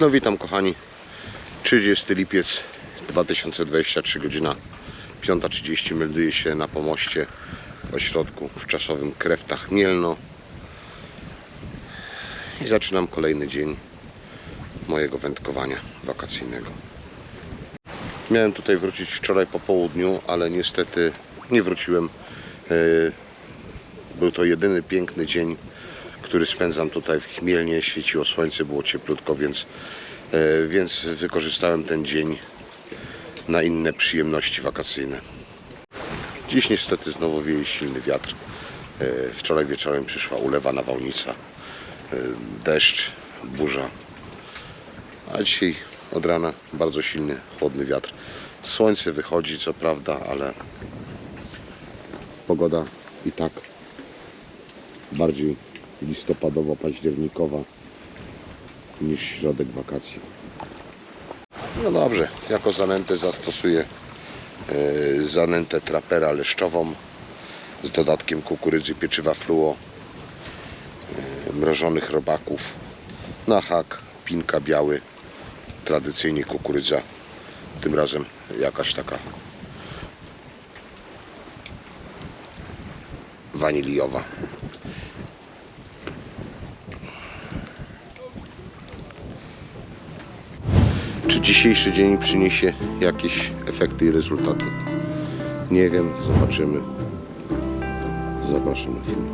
No witam kochani. 30 lipiec 2023 godzina 5.30 melduje się na pomoście w ośrodku wczasowym Kreftach Mielno. I zaczynam kolejny dzień mojego wędkowania wakacyjnego. Miałem tutaj wrócić wczoraj po południu, ale niestety nie wróciłem. Yy, Był to jedyny piękny dzień, który spędzam tutaj w Chmielnie. Świeciło słońce, było cieplutko, więc, e, więc wykorzystałem ten dzień na inne przyjemności wakacyjne. Dziś niestety znowu wieje silny wiatr. E, Wczoraj wieczorem przyszła ulewa nawałnica, e, deszcz, burza. A dzisiaj od rana bardzo silny, chłodny wiatr. Słońce wychodzi, co prawda, ale pogoda i tak bardziej listopadowo-październikowa niż środek wakacji. No dobrze, jako zanętę zastosuję e, zanętę trapera leszczową z dodatkiem kukurydzy pieczywa fluo, e, mrożonych robaków na hak, pinka biały, tradycyjnie kukurydza, tym razem jakaś taka waniliowa. Czy dzisiejszy dzień przyniesie jakieś efekty i rezultaty? Nie wiem, zobaczymy. Zapraszam na film.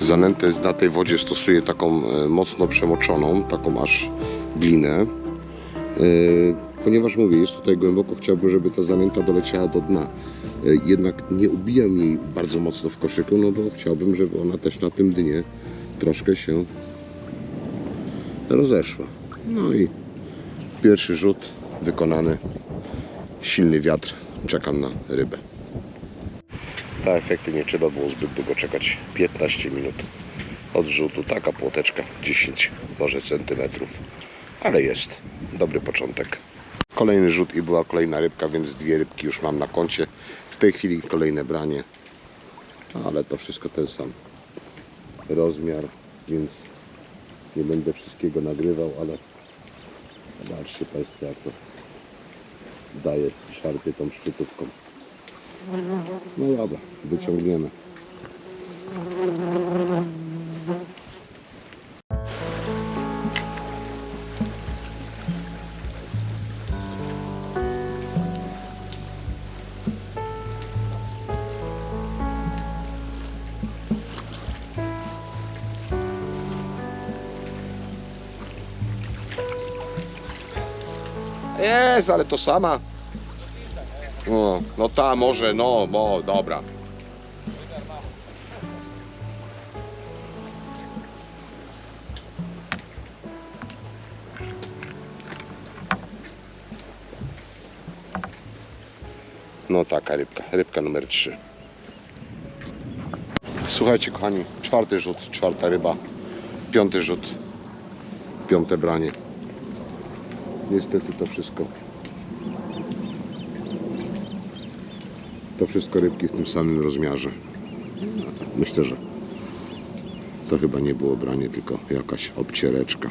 Zanętę na tej wodzie stosuję taką e, mocno przemoczoną, taką aż glinę. E, Ponieważ mówię, jest tutaj głęboko, chciałbym, żeby ta zanęta doleciała do dna. E, Jednak nie ubijam jej bardzo mocno w koszyku, no bo chciałbym, żeby ona też na tym dnie troszkę się rozeszła. No i Pierwszy rzut wykonany. Silny wiatr. Czekam na rybę. Na efekty nie trzeba było zbyt długo czekać. 15 minut od rzutu. Taka płoteczka 10 może centymetrów. Ale jest. Dobry początek. Kolejny rzut i była kolejna rybka, więc dwie rybki już mam na koncie. W tej chwili kolejne branie. Ale to wszystko ten sam rozmiar, więc nie będę wszystkiego nagrywał, ale Zobaczcie Państwo jak to daje, szarpie tą szczytówką. No dobra, wyciągniemy. Jest, ale to sama. No, no ta może, no, bo dobra. No taka rybka, rybka numer 3. Słuchajcie kochani, czwarty rzut, czwarta ryba, piąty rzut, piąte branie. Niestety to wszystko. To wszystko rybki w tym samym rozmiarze. Myślę, że to chyba nie było branie, tylko jakaś obciereczka.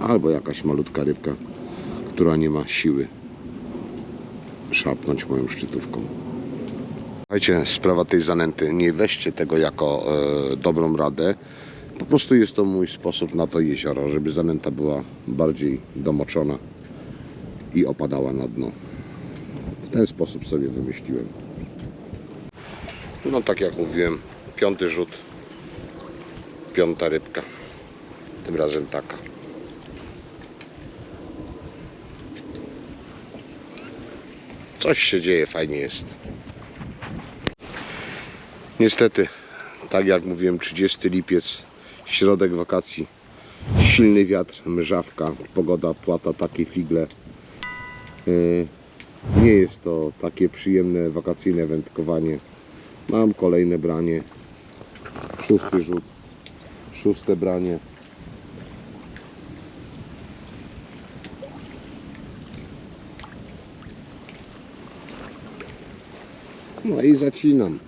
Albo jakaś malutka rybka, która nie ma siły szarpnąć moją szczytówką. Słuchajcie, sprawa tej zanęty. Nie weźcie tego jako e, dobrą radę. Po prostu jest to mój sposób na to jezioro, żeby zanęta była bardziej domoczona i opadała na dno. W ten sposób sobie wymyśliłem. No tak jak mówiłem, piąty rzut, piąta rybka. Tym razem taka. Coś się dzieje, fajnie jest. Niestety, tak jak mówiłem, 30 lipiec, środek wakacji, silny wiatr, mrzawka, pogoda płata, takie figle. Yy, Nie jest to takie przyjemne wakacyjne wędkowanie. Mam kolejne branie, szósty rzut, szóste branie. No i zacinam.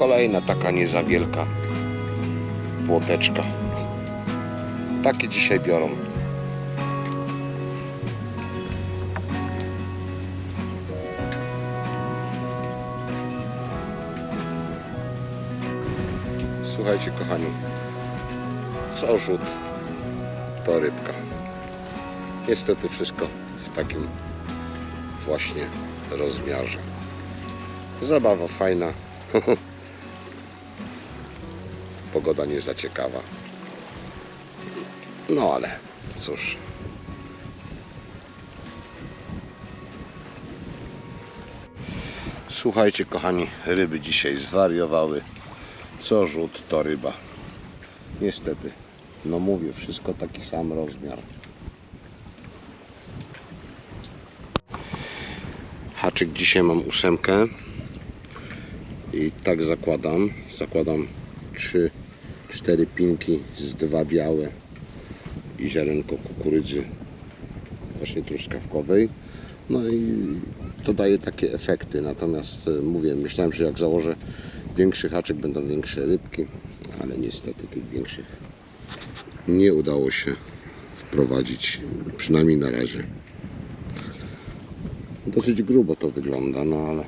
Kolejna taka niezawielka płoteczka. Takie dzisiaj biorą. Słuchajcie kochani, co rzut to rybka. Niestety wszystko w takim właśnie rozmiarze. Zabawa fajna. Pogoda nie za ciekawa. No ale cóż. Słuchajcie kochani, ryby dzisiaj zwariowały. Co rzut to ryba. Niestety. No mówię, wszystko taki sam rozmiar. Haczyk dzisiaj mam ósemkę. I tak zakładam. Zakładam 3, 4 pinki z dwa białe i ziarenko kukurydzy właśnie truskawkowej. No i to daje takie efekty. Natomiast e, mówię, myślałem, że jak założę większy haczyk będą większe rybki, ale niestety tych większych nie udało się wprowadzić, przynajmniej na razie. Dosyć grubo to wygląda, no ale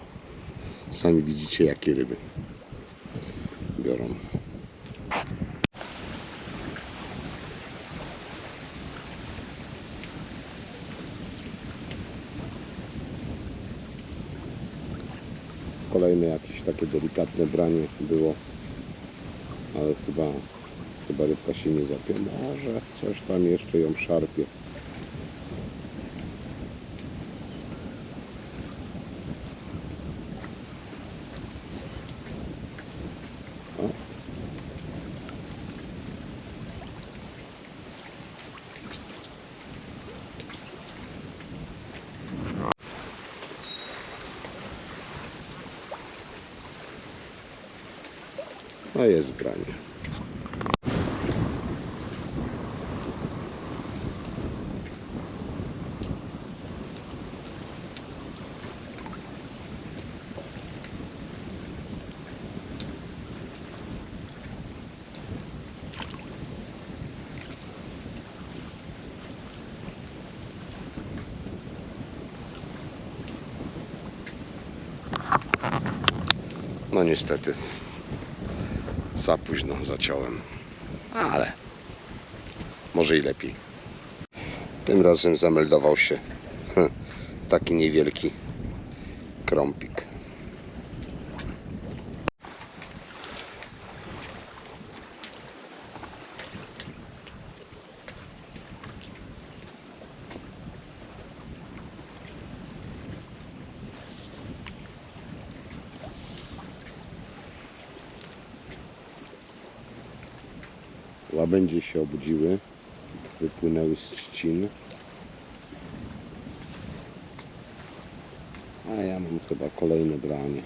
sami widzicie jakie ryby biorą. Kolejne jakieś takie delikatne branie było, ale chyba, chyba rybka się nie zapie. Może coś tam jeszcze ją szarpie. No jest branie. No niestety za późno zaciąłem. Ale może i lepiej. Tym razem zameldował się taki niewielki krąpik. Łabędzie się obudziły, wypłynęły z trzcin. A ja mam chyba kolejne branie.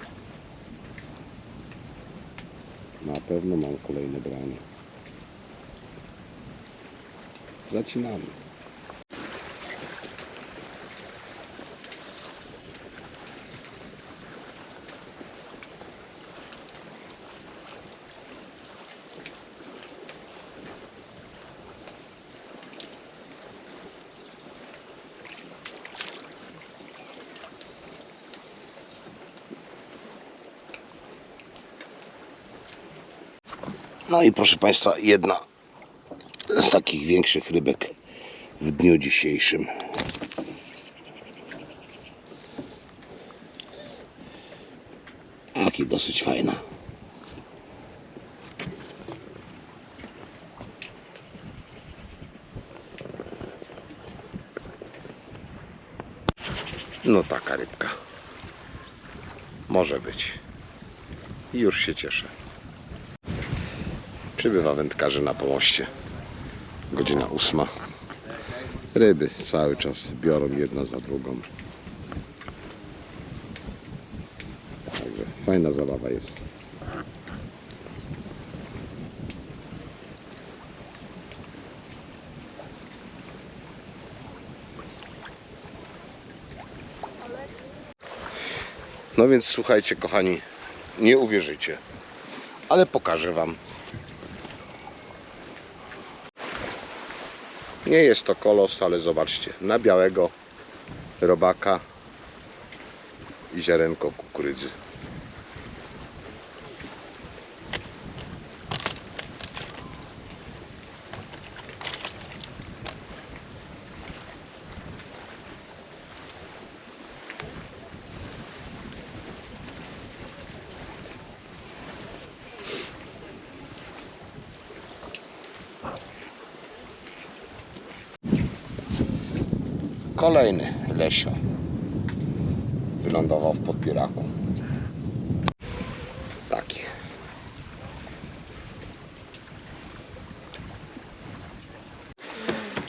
Na pewno mam kolejne branie. Zacinamy. No i proszę Państwa, jedna z takich większych rybek w dniu dzisiejszym. Taki dosyć fajna. No taka rybka. Może być. Już się cieszę. Przybywa wędkarzy na pomoście. Godzina ósma. Ryby cały czas biorą jedna za drugą. Także fajna zabawa jest. No więc słuchajcie kochani, nie uwierzycie. ale pokażę Wam. Nie jest to kolos, ale zobaczcie, na białego robaka i ziarenko kukurydzy. Kolejny lesio wylądował w podbieraku. Taki.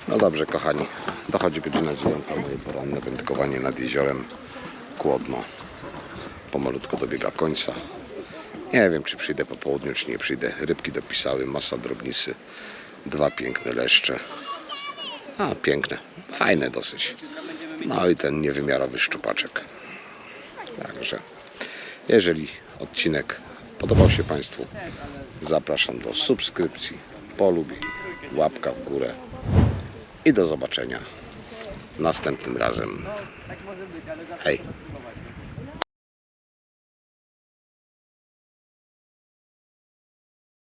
No dobrze, kochani. Dochodzi godzina dziewiąta, moje poranne wędkowanie nad jeziorem Kłodno. Pomalutko dobiega końca. Nie wiem, czy przyjdę po południu, czy nie przyjdę. Rybki dopisały, masa drobnisy, dwa piękne leszcze. A, piękne, fajne dosyć. No i ten niewymiarowy szczupaczek. Także, jeżeli odcinek podobał się Państwu, zapraszam do subskrypcji, polubi, łapka w górę i do zobaczenia następnym razem. Hej.